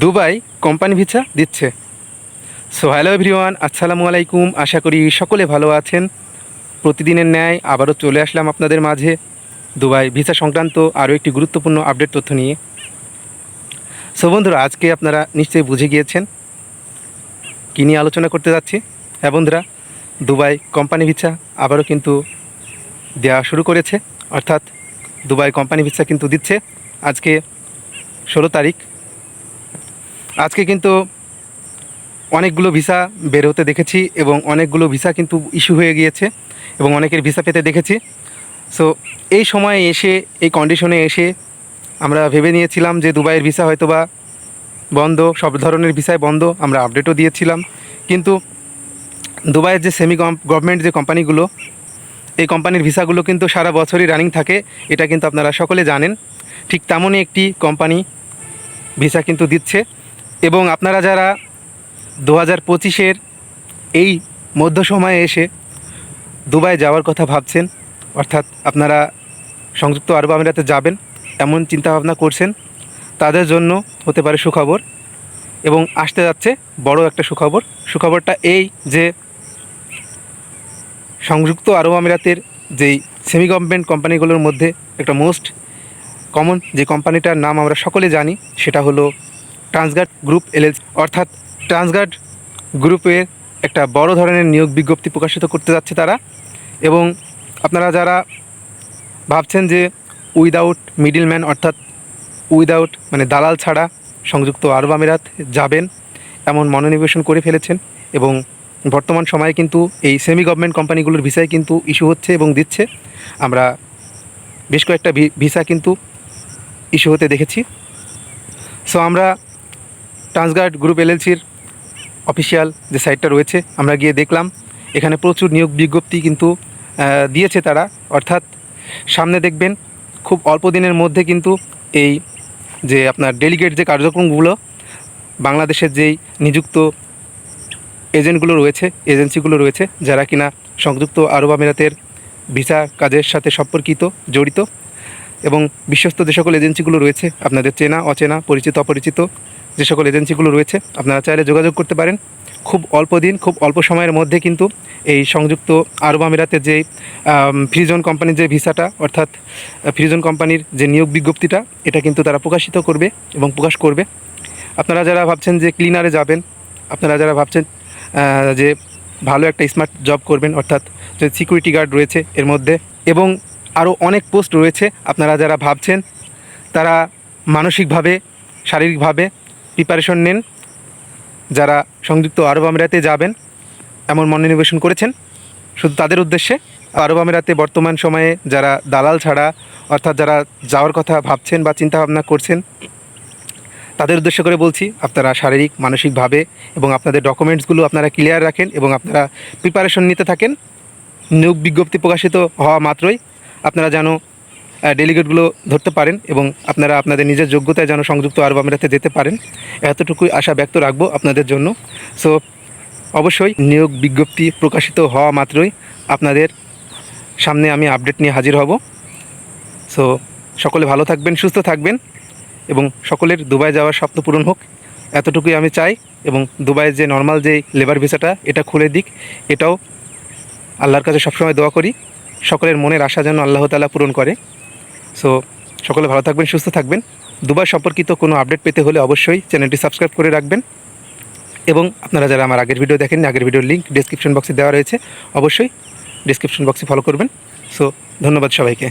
Dubai company visa দিচ্ছে। So hello everyone আসসালামু আলাইকুম। আশা করি সকলে ভালো আছেন। প্রতিদিনের ন্যায় আবারও চলে আসলাম আপনাদের মাঝে দুবাই ভিসা সংক্রান্ত আরও একটি গুরুত্বপূর্ণ আপডেট তথ্য নিয়ে। সো বন্ধুরা, আজকে আপনারা নিশ্চয়ই বুঝে গিয়েছেন কী নিয়ে আলোচনা করতে যাচ্ছি। হ্যাঁ বন্ধুরা, দুবাই কোম্পানি ভিসা আবারও কিন্তু দেওয়া শুরু করেছে। অর্থাৎ দুবাই কোম্পানি ভিসা কিন্তু দিচ্ছে। আজকে ষোলো তারিখ আজকে কিন্তু অনেকগুলো ভিসা বের হতে দেখেছি এবং অনেকগুলো ভিসা কিন্তু ইস্যু হয়ে গিয়েছে এবং অনেকের ভিসা পেতে দেখেছি। সো এই সময়ে এসে, এই কন্ডিশনে এসে আমরা ভেবে নিয়েছিলাম যে দুবাইয়ের ভিসা হয়তো বা বন্ধ, সব ধরনের ভিসায় বন্ধ, আমরা আপডেটও দিয়েছিলাম। কিন্তু দুবাইয়ের যে সেমি গভর্নমেন্ট যে কোম্পানিগুলো এই কোম্পানির ভিসাগুলো কিন্তু সারা বছরই রানিং থাকে, এটা কিন্তু আপনারা সকলে জানেন। ঠিক তেমনই একটি কোম্পানি ভিসা কিন্তু দিচ্ছে। এবং আপনারা যারা দু হাজার পঁচিশের এই মধ্য সময়ে এসে দুবাই যাওয়ার কথা ভাবছেন, অর্থাৎ আপনারা সংযুক্ত আরব আমিরাতে যাবেন, এমন চিন্তাভাবনা করছেন, তাদের জন্য হতে পারে সুখবর এবং আসতে যাচ্ছে বড় একটা সুখবর। সুখবরটা এই যে সংযুক্ত আরব আমিরাতের যেই সেমি গভর্নমেন্ট কোম্পানিগুলোর মধ্যে একটা মোস্ট কমন যে কোম্পানিটার নাম আমরা সকলে জানি, সেটা হলো ট্রান্সগার্ড গ্রুপ এলএল অর্থাৎ ট্রান্সগার্ড গ্রুপের একটা বড় ধরনের নিয়োগ বিজ্ঞপ্তি প্রকাশিত করতে যাচ্ছে তারা। এবং আপনারা যারা ভাবছেন যে উইদাউট মিডিলম্যান, অর্থাৎ উইদাউট মানে দালাল ছাড়া সংযুক্ত আরব আমিরাত যাবেন, এমন মনোনিবেশন করে ফেলেছেন। এবং বর্তমান সময়ে কিন্তু এই সেমি গভর্নমেন্ট কোম্পানিগুলোর ভিসায় কিন্তু ইস্যু হচ্ছে এবং দিচ্ছে। আমরা বেশ কয়েকটা ভিসা কিন্তু ইস্যু হতে দেখেছি। সো আমরা ট্রান্সগার্ড গ্রুপ এলএলসির অফিসিয়াল যে সাইটটা রয়েছে, আমরা গিয়ে দেখলাম। এখানে প্রচুর নিয়োগ বিজ্ঞপ্তি কিন্তু দিয়েছে তারা। অর্থাৎ সামনে দেখবেন, খুব অল্প দিনের মধ্যে কিন্তু এই যে আপনার ডেলিগেট যে কার্যক্রমগুলো, বাংলাদেশের যেই নিযুক্ত এজেন্টগুলো রয়েছে, এজেন্সিগুলো রয়েছে, যারা কিনা সংযুক্ত আরব আমিরাতের ভিসা কাজের সাথে সম্পর্কিত, জড়িত, এবং বিশ্বস্ত যে সকল এজেন্সিগুলো রয়েছে, আপনাদের চেনা, অচেনা, পরিচিত, অপরিচিত যে সকল এজেন্সিগুলো রয়েছে, আপনারা চাইলে যোগাযোগ করতে পারেন। খুব অল্প দিন, খুব অল্প সময়ের মধ্যে কিন্তু এই সংযুক্ত আরব আমিরাতের যে ফ্রিজন কোম্পানির যে ভিসাটা, অর্থাৎ ফ্রিজন কোম্পানির যে নিয়োগ বিজ্ঞপ্তিটা, এটা কিন্তু তারা প্রকাশিত করবে এবং প্রকাশ করবে। আপনারা যারা ভাবছেন যে ক্লিনারে যাবেন, আপনারা যারা ভাবছেন যে ভালো একটা স্মার্ট জব করবেন, অর্থাৎ যে সিকিউরিটি গার্ড রয়েছে এর মধ্যে, এবং আরও অনেক পোস্ট রয়েছে, আপনারা যারা ভাবছেন, তারা মানসিকভাবে, শারীরিকভাবে প্রিপারেশন নেন। যারা সংযুক্ত আরব আমিরাতে যাবেন, এমন মনোনিবেশন করেছেন। শুধু তাদের উদ্দেশ্যে, আরব আমিরাতে বর্তমান সময়ে যারা দালাল ছাড়া, অর্থাৎ যারা যাওয়ার কথা ভাবছেন বা চিন্তাভাবনা করছেন, তাদের উদ্দেশ্য করে বলছি, আপনারা শারীরিক, মানসিকভাবে এবং আপনাদের ডকুমেন্টসগুলো আপনারা ক্লিয়ার রাখেন এবং আপনারা প্রিপারেশন নিতে থাকেন। নিয়োগ বিজ্ঞপ্তি প্রকাশিত হওয়া মাত্রই আপনারা যেন ডেলিগেটগুলো ধরতে পারেন এবং আপনারা আপনাদের নিজের যোগ্যতায় যেন সংযুক্ত আরব আমিরাতে যেতে পারেন। এতটুকুই আশা ব্যক্ত রাখব আপনাদের জন্য। সো অবশ্যই নিয়োগ বিজ্ঞপ্তি প্রকাশিত হওয়া মাত্রই আপনাদের সামনে আমি আপডেট নিয়ে হাজির হব। সো সকলে ভালো থাকবেন, সুস্থ থাকবেন এবং সকলের দুবাই যাওয়ার স্বপ্ন পূরণ হোক। এতটুকুই আমি চাই এবং দুবাইয়ের যে নর্মাল যে লেবার ভিসাটা, এটা খুলে দিক। এটাও আল্লাহর কাছে সবসময় দোয়া করি। সকলের মনের আশা যেন আল্লাহ তালা পূরণ করে। সো সকলে ভালো থাকবেন, সুস্থ থাকবেন। দুবাই সম্পর্কিত কোনো আপডেট পেতে হলে অবশ্যই চ্যানেলটি সাবস্ক্রাইব করে রাখবেন। এবং আপনারা যারা আমার আগের ভিডিও দেখেন আগের ভিডিওর লিঙ্ক ডিসক্রিপশন বক্সে দেওয়া রয়েছে, অবশ্যই ডিসক্রিপশন বক্সে ফলো করবেন। সো ধন্যবাদ সবাইকে।